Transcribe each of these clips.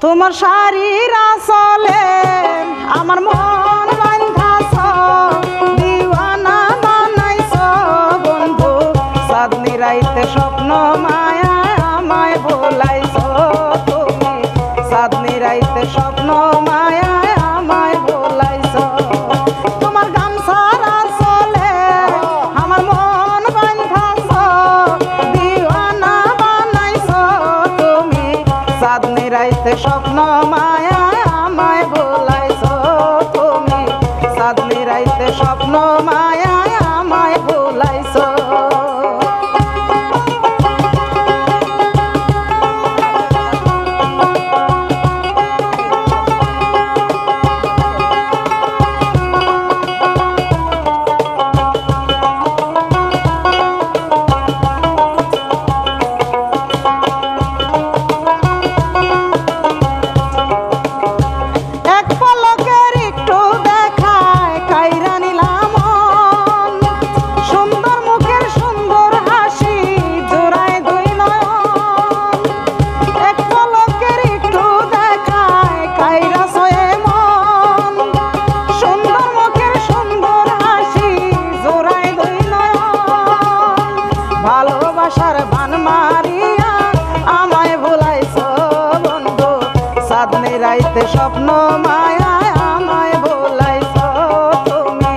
তোমার শারীর আসলে আমার মন বান্ধাস বন্ধু। রাইতে স্বপ্ন মায়া আমায় বোলাইছ তুমি। সাদনি রাইতে স্বপ্ন মায়া স্বপ্ন রাইতে স্বপ্ন মায়া আমায় ভোলাইছ তুমি।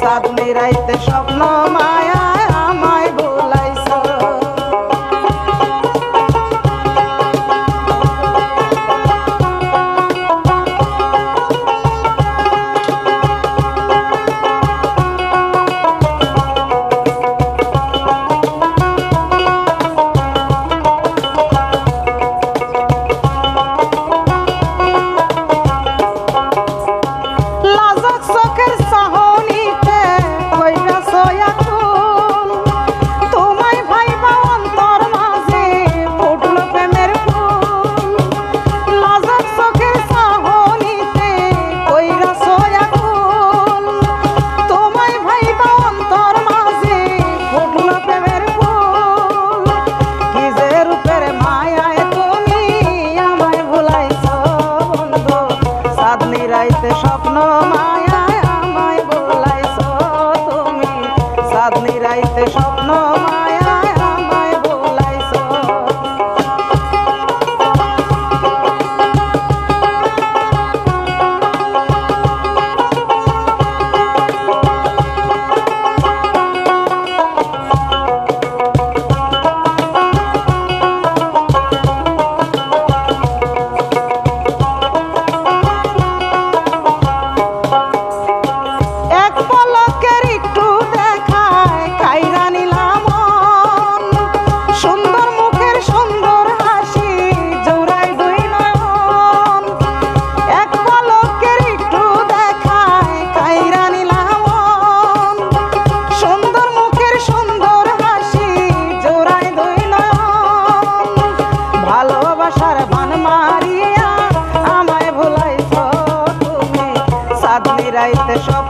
সাদনি রাইতে স্বপ্ন মায়া হারাইছে স্বপ্ন মা